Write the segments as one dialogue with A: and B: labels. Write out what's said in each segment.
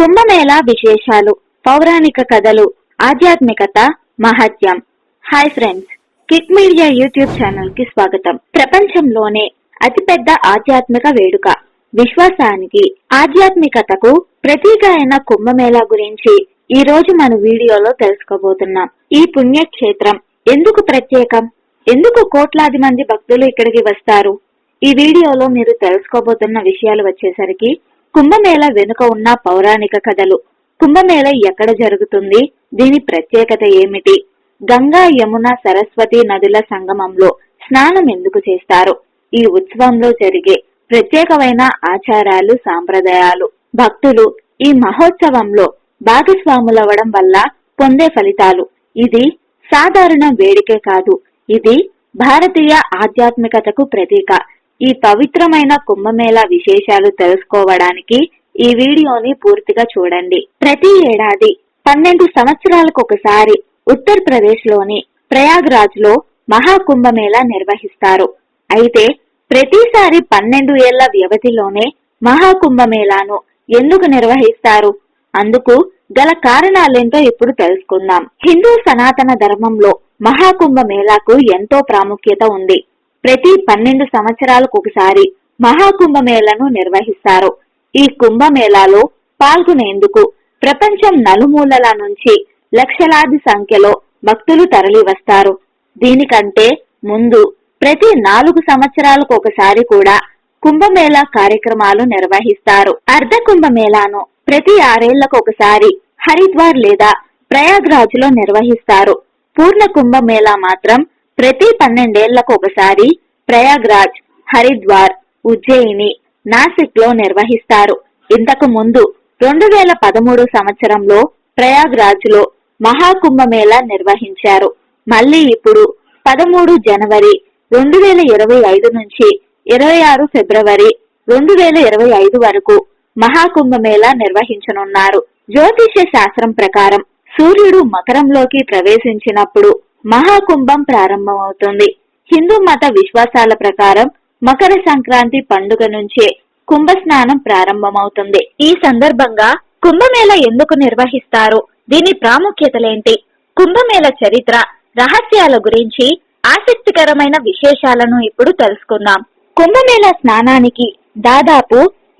A: కుంభమేళా విశేషాలు పౌరాణిక కథలు ఆధ్యాత్మికత మహత్యం. Hi friends kick media YouTube ఛానల్కి స్వాగతం. ప్రపంచంలోనే అతిపెద్ద ఆధ్యాత్మిక వేడుక. విశ్వాసానికి ఆధ్యాత్మికతకు ప్రతీక అయిన కుంభమేళా గురించి ఈ రోజు మన వీడియోలో తెలుసుకోబోతున్నాం. ఈ పుణ్యక్షేత్రం ఎందుకు ప్రత్యేకం? ఎందుకు కోట్లాది మంది భక్తులు ఇక్కడికి వస్తారు? ఈ వీడియోలో మీరు తెలుసుకోబోతున్న విషయాలు వచ్చేసరికి కుంభమేళ వెనుక ఉన్న పౌరాణిక కథలు. కుంభమేళ ఎక్కడ జరుగుతుంది? దీని ప్రత్యేకత ఏమిటి? గంగా యమున సరస్వతి నదుల సంగమంలో స్నానం ఎందుకు చేస్తారు? ఈ ఉత్సవంలో జరిగే ప్రత్యేకమైన ఆచారాలు సాంప్రదాయాలు. భక్తులు ఈ మహోత్సవంలో భాగస్వాములవడం వల్ల పొందే ఫలితాలు. ఇది సాధారణ వేడికే కాదు. ఇది భారతీయ ఆధ్యాత్మికతకు ప్రతీక. ఈ పవిత్రమైన కుంభమేళా విశేషాలు తెలుసుకోవడానికి ఈ వీడియోని పూర్తిగా చూడండి. ప్రతి ఏడాది పన్నెండు సంవత్సరాలకు ఒకసారి ఉత్తరప్రదేశ్లోని ప్రయాగ్రాజ్లో మహాకుంభమేళా నిర్వహిస్తారు. అయితే ప్రతిసారి పన్నెండు ఏళ్ళ వ్యవధిలోనే మహాకుంభమేళాను ఎందుకు నిర్వహిస్తారు? అందుకు గల కారణాలేంటో ఇప్పుడు తెలుసుకుందాం. హిందూ సనాతన ధర్మంలో మహాకుంభ మేళాకు ఎంతో ప్రాముఖ్యత ఉంది. ప్రతి పన్నెండు సంవత్సరాలకు ఒకసారి మహాకుంభమేళను నిర్వహిస్తారు. ఈ కుంభమేళాలో పాల్గొనేందుకు ప్రపంచం నలుమూలల నుంచి లక్షలాది సంఖ్యలో భక్తులు తరలి వస్తారు దీనికంటే ముందు ప్రతి నాలుగు సంవత్సరాలకు ఒకసారి కూడా కుంభమేళా కార్యక్రమాలు నిర్వహిస్తారు. అర్ధ కుంభమేళాను ప్రతి ఆరేళ్ళకు ఒకసారి హరిద్వార్ లేదా ప్రయాగ్రాజ్లో నిర్వహిస్తారు. పూర్ణ కుంభమేళా మాత్రం ప్రతి పన్నెండేళ్ళకు ఒకసారి ప్రయాగ్రాజ్ హరిద్వార్ ఉజ్జయిని నాసిక్లో నిర్వహిస్తారు. ఇంతకు ముందు రెండు వేల పదమూడు సంవత్సరంలో ప్రయాగ్రాజ్లో మహాకుంభమేళా నిర్వహించారు. మళ్ళీ ఇప్పుడు పదమూడు జనవరి రెండు వేల ఇరవై ఐదు నుంచి ఇరవై ఆరు ఫిబ్రవరి రెండు వేల ఇరవై ఐదు వరకు మహాకుంభమేళా నిర్వహించనున్నారు. జ్యోతిష్య శాస్త్రం ప్రకారం సూర్యుడు మకరంలోకి ప్రవేశించినప్పుడు మహాకుంభం ప్రారంభమవుతుంది. హిందూ మత విశ్వాసాల ప్రకారం మకర సంక్రాంతి పండుగ నుంచే కుంభ స్నానం ప్రారంభమవుతుంది. ఈ సందర్భంగా కుంభమేళ ఎందుకు నిర్వహిస్తారు? దీని ప్రాముఖ్యతలేంటి? కుంభమేళ చరిత్ర రహస్యాల గురించి ఆసక్తికరమైన విశేషాలను ఇప్పుడు తెలుసుకుందాం. కుంభమేళ స్నానానికి దాదాపు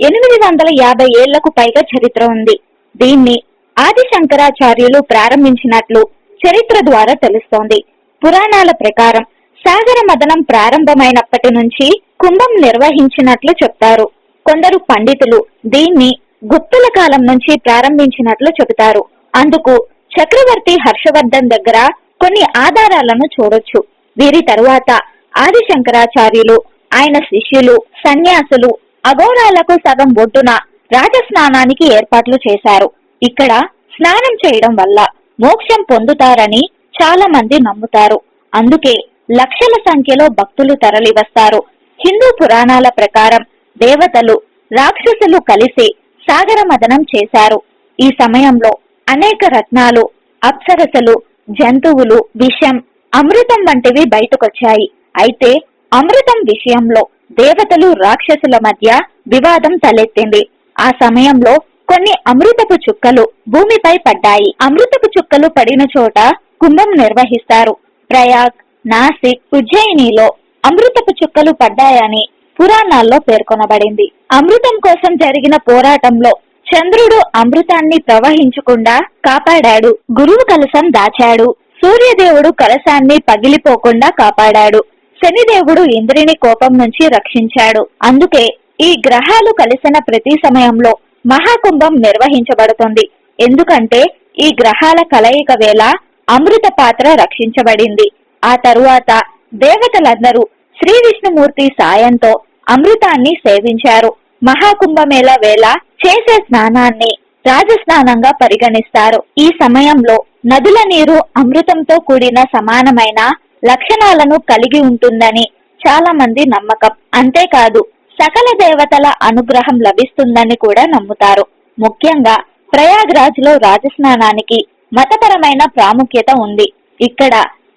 A: ఎనిమిది వందల యాభై ఏళ్ళకు పైగా చరిత్ర ఉంది. దీన్ని ఆది శంకరాచార్యులు ప్రారంభించినట్లు చరిత్ర ద్వారా తెలుస్తోంది. పురాణాల ప్రకారం సాగర మదనం ప్రారంభమైనప్పటి నుంచి కుంభం నిర్వహించినట్లు చెప్తారు. కొందరు పండితులు దీన్ని గుప్తుల కాలం నుంచి ప్రారంభించినట్లు చెబుతారు. అందుకు చక్రవర్తి హర్షవర్ధన్ దగ్గర కొన్ని ఆధారాలను చూడొచ్చు. వీరి తరువాత ఆది శంకరాచార్యులు ఆయన శిష్యులు సన్యాసులు అఘోరాలకు సగం ఒడ్డున రాజస్నానానికి ఏర్పాట్లు చేశారు. ఇక్కడ స్నానం చేయడం వల్ల మోక్షం పొందుతారని చాలా మంది నమ్ముతారు. అందుకే లక్షల సంఖ్యలో భక్తులు తరలివస్తారు. హిందూ పురాణాల ప్రకారం దేవతలు రాక్షసులు కలిసి సాగర మదనం చేశారు. ఈ సమయంలో అనేక రత్నాలు అప్సరసలు జంతువులు విషం అమృతం వంటివి బయటకొచ్చాయి. అయితే అమృతం విషయంలో దేవతలు రాక్షసుల మధ్య వివాదం తలెత్తింది. ఆ సమయంలో కొన్ని అమృతపు చుక్కలు భూమిపై పడ్డాయి. అమృతపు చుక్కలు పడిన చోట కుంభం నిర్వహిస్తారు. ప్రయాగ్ నాసిక్ ఉజ్జయినిలో అమృతపు చుక్కలు పడ్డాయని పురాణాల్లో పేర్కొనబడింది. అమృతం కోసం జరిగిన పోరాటంలో చంద్రుడు అమృతాన్ని ప్రవహించకుండా కాపాడాడు. గురువు కలసం దాచాడు. సూర్యదేవుడు కలశాన్ని పగిలిపోకుండా కాపాడాడు. శనిదేవుడు ఇంద్రుని కోపం నుంచి రక్షించాడు. అందుకే ఈ గ్రహాలు కలిసిన ప్రతి సమయంలో మహాకుంభం నిర్వహించబడుతుంది. ఎందుకంటే ఈ గ్రహాల కలయిక వేళ అమృత పాత్ర రక్షించబడింది. ఆ తరువాత దేవతలందరూ శ్రీ విష్ణుమూర్తి సాయంతో అమృతాన్ని సేవించారు. మహాకుంభమేళ వేళ చేసే స్నానాన్ని రాజస్నానంగా పరిగణిస్తారు. ఈ సమయంలో నదుల నీరు అమృతంతో కూడిన సమానమైన లక్షణాలను కలిగి ఉంటుందని చాలా మంది నమ్మకం. అంతేకాదు సకల దేవతల అనుగ్రహం లభిస్తుందని కూడా నమ్ముతారు. ముఖ్యంగా ప్రయాగ్రాజ్లో రాజస్నానానికి మతపరమైన ప్రాముఖ్యత ఉంది. ఇక్కడ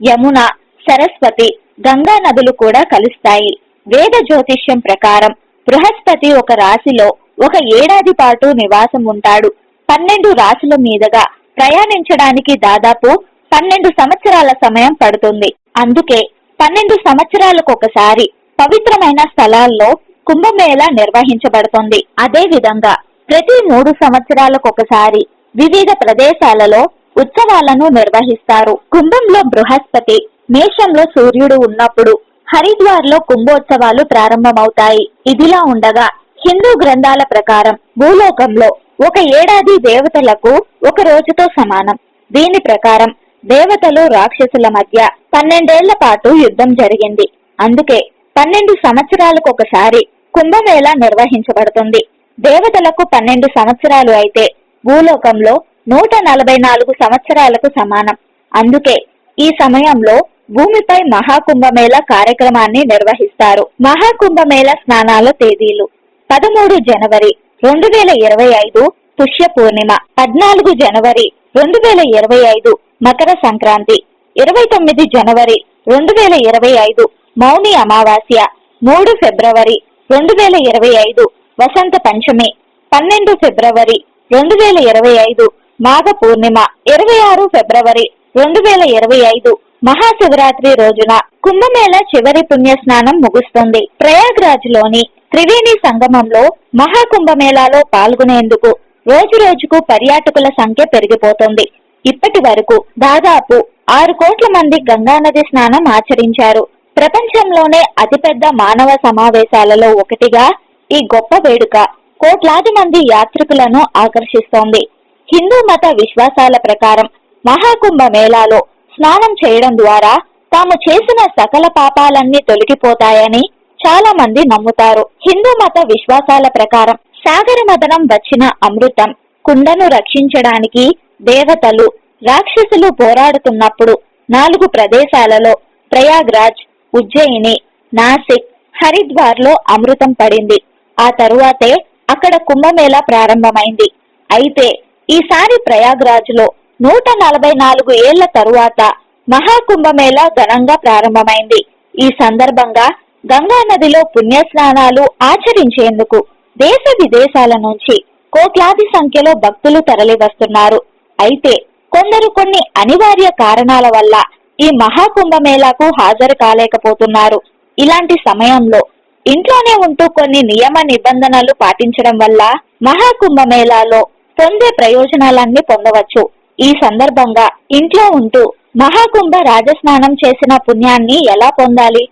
A: యమున సరస్వతి గంగా నదులు కూడా కలుస్తాయి. వేద జ్యోతిష్యం ప్రకారం బృహస్పతి ఒక రాశిలో ఒక ఏడాది పాటు నివాసం ఉంటాడు. పన్నెండు రాశుల మీదుగా ప్రయాణించడానికి దాదాపు పన్నెండు సంవత్సరాల సమయం పడుతుంది. అందుకే పన్నెండు సంవత్సరాలకు ఒకసారి పవిత్రమైన స్థలాల్లో కుంభమేళ నిర్వహించబడుతుంది. అదే విధంగా ప్రతి మూడు సంవత్సరాలకు ఒకసారి వివిధ ప్రదేశాలలో ఉత్సవాలను నిర్వహిస్తారు. కుంభంలో బృహస్పతి మేషంలో సూర్యుడు ఉన్నప్పుడు హరిద్వార్లో కుంభోత్సవాలు ప్రారంభమవుతాయి. ఇదిలా ఉండగా హిందూ గ్రంథాల ప్రకారం భూలోకంలో ఒక ఏడాది దేవతలకు ఒక రోజుతో సమానం. దీని ప్రకారం దేవతలు రాక్షసుల మధ్య పన్నెండేళ్ళ పాటు యుద్ధం జరిగింది. అందుకే పన్నెండు సంవత్సరాలకు ఒకసారి కుంభమేళ నిర్వహించబడుతుంది. దేవతలకు పన్నెండు సంవత్సరాలు అయితే భూలోకంలో నూట నలభై నాలుగు సంవత్సరాలకు సమానం. అందుకే ఈ సమయంలో భూమిపై మహాకుంభమేళ కార్యక్రమాన్ని నిర్వహిస్తారు. మహాకుంభమేళ స్నానాల తేదీలు పదమూడు జనవరి రెండు వేల ఇరవై ఐదు పుష్య పూర్ణిమ పద్నాలుగు జనవరి రెండు వేల ఇరవై ఐదు మకర సంక్రాంతి ఇరవై తొమ్మిది జనవరి రెండు వేల ఇరవై ఐదు మౌని అమావాస్య మూడు ఫిబ్రవరి రెండు వేల ఇరవై ఐదు వసంత పంచమి పన్నెండు ఫిబ్రవరి రెండు వేల ఇరవై ఐదు మాఘ పూర్ణిమ ఇరవై ఆరు ఫిబ్రవరి రెండు వేల ఇరవై ఐదు మహాశివరాత్రి రోజున కుంభమేళ చివరి పుణ్య స్నానం ముగుస్తుంది. ప్రయాగ్రాజ్లోని త్రివేణి సంగమంలో మహాకుంభమేళాలో పాల్గొనేందుకు రోజు రోజుకు పర్యాటకుల సంఖ్య పెరిగిపోతుంది. ఇప్పటి వరకు దాదాపు ఆరు కోట్ల మంది గంగానది స్నానం ఆచరించారు. ప్రపంచంలోనే అతిపెద్ద మానవ సమావేశాలలో ఒకటిగా ఈ గొప్ప వేడుక కోట్లాది మంది యాత్రికులను ఆకర్షిస్తోంది. హిందూ మత విశ్వాసాల ప్రకారం మహాకుంభ మేళాలో స్నానం చేయడం ద్వారా తాము చేసిన సకల పాపాలన్నీ తొలగిపోతాయని చాలా మంది నమ్ముతారు. హిందూ మత విశ్వాసాల ప్రకారం సాగర మదనం వచ్చిన అమృతం కుండను రక్షించడానికి దేవతలు రాక్షసులు పోరాడుతున్నప్పుడు నాలుగు ప్రదేశాలలో ప్రయాగ్రాజ్ ఉజ్జయిని నాసిక్ హరిద్వార్లో అమృతం పడింది. ఆ తరువాతే అక్కడ కుంభమేళా ప్రారంభమైంది. అయితే ఈసారి ప్రయాగ్రాజ్లో నూట నలభై నాలుగు ఏళ్ళ తరువాత మహాకుంభమేళా ఘనంగా ప్రారంభమైంది. ఈ సందర్భంగా గంగా నదిలో పుణ్యస్నానాలు ఆచరించేందుకు దేశ విదేశాల నుంచి కోట్లాది సంఖ్యలో భక్తులు తరలివస్తున్నారు. అయితే కొందరు కొన్ని అనివార్య కారణాల వల్ల ఈ మహాకుంభమేళాకు హాజరు కాలేకపోతున్నారు. ఇలాంటి సమయంలో ఇంట్లోనే ఉంటూ కొన్ని నియమ నిబంధనలు పాటించడం వల్ల మహాకుంభమేళాలో పొందే ప్రయోజనాలన్నీ పొందవచ్చు. ఈ సందర్భంగా ఇంట్లో ఉంటూ మహాకుంభ రాజస్నానం చేసిన పుణ్యాన్ని ఎలా పొందాలి?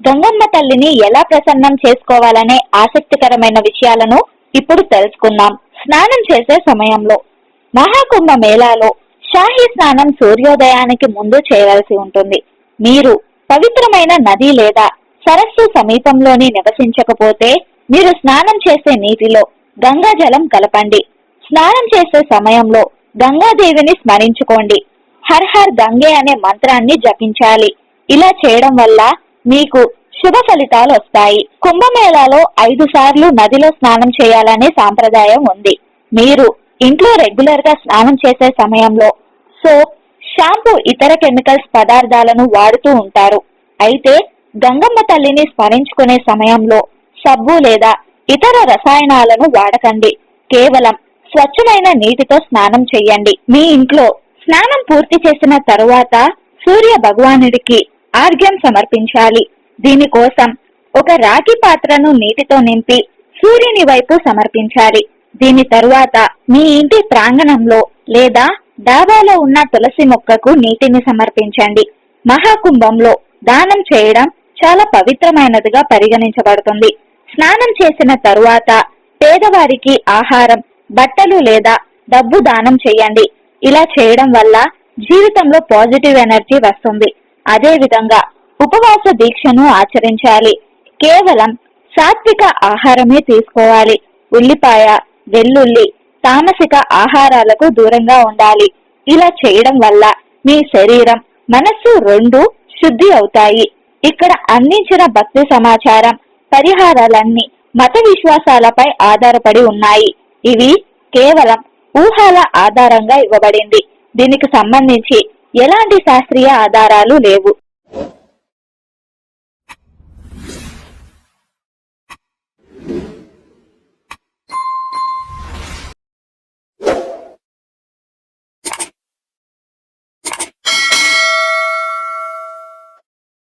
A: గంగమ్మ తల్లిని ఎలా ప్రసన్నం చేసుకోవాలనే ఆసక్తికరమైన విషయాలను ఇప్పుడు తెలుసుకుందాం. స్నానం చేసే సమయంలో మహాకుంభ మేళాలో షాహీ స్నానం సూర్యోదయానికి ముందు చేయవలసి ఉంటుంది. మీరు పవిత్రమైన నది లేదా సరస్సు సమీపంలోని నివసించకపోతే మీరు స్నానం చేసే నీటిలో గంగా జలం కలపండి. స్నానం చేసే సమయంలో గంగాదేవిని స్మరించుకోండి. హర్ హర్ గంగే అనే మంత్రాన్ని జపించాలి. ఇలా చేయడం వల్ల మీకు శుభ ఫలితాలు వస్తాయి. కుంభమేళాలో ఐదు సార్లు నదిలో స్నానం చేయాలనే సాంప్రదాయం ఉంది. మీరు ఇంట్లో రెగ్యులర్గా స్నానం చేసే సమయంలో సోప్ షాంపూ ఇతర కెమికల్స్ పదార్థాలను వాడుతూ ఉంటారు. అయితే గంగమ్మ తల్లిని స్మరించుకునే సమయంలో సబ్బు లేదా ఇతర రసాయనాలను వాడకండి. కేవలం స్వచ్ఛమైన నీటితో స్నానం చేయండి మీ ఇంట్లో స్నానం పూర్తి చేసిన తరువాత సూర్య భగవానుడికి ఆర్ఘ్యం సమర్పించాలి. దీనికోసం ఒక రాగి పాత్రను నీటితో నింపి సూర్యుని వైపు సమర్పించాలి. దీని తరువాత మీ ఇంటి ప్రాంగణంలో లేదా డాబాలో ఉన్న తులసి మొక్కకు నీటిని సమర్పించండి. మహాకుంభంలో దానం చేయడం చాలా పవిత్రమైనదిగా పరిగణించబడుతుంది. స్నానం చేసిన తరువాత పేదవారికి ఆహారం బట్టలు లేదా డబ్బు దానం చేయండి. ఇలా చేయడం వల్ల జీవితంలో పాజిటివ్ ఎనర్జీ వస్తుంది. అదే విధంగా ఉపవాస దీక్షను ఆచరించాలి. కేవలం సాత్విక ఆహారమే తీసుకోవాలి. ఉల్లిపాయ వెల్లుల్లి తామసిక ఆహారాలకు దూరంగా ఉండాలి. ఇలా చేయడం వల్ల మీ శరీరం మనస్సు రెండు శుద్ధి అవుతాయి. ఇక్కడ అందించిన భక్తి సమాచారం పరిహారాలన్నీ మత విశ్వాసాలపై ఆధారపడి ఉన్నాయి. ఇవి కేవలం ఊహాల ఆధారంగా ఇవ్వబడింది. దీనికి సంబంధించి ఎలాంటి శాస్త్రీయ ఆధారాలు లేవు.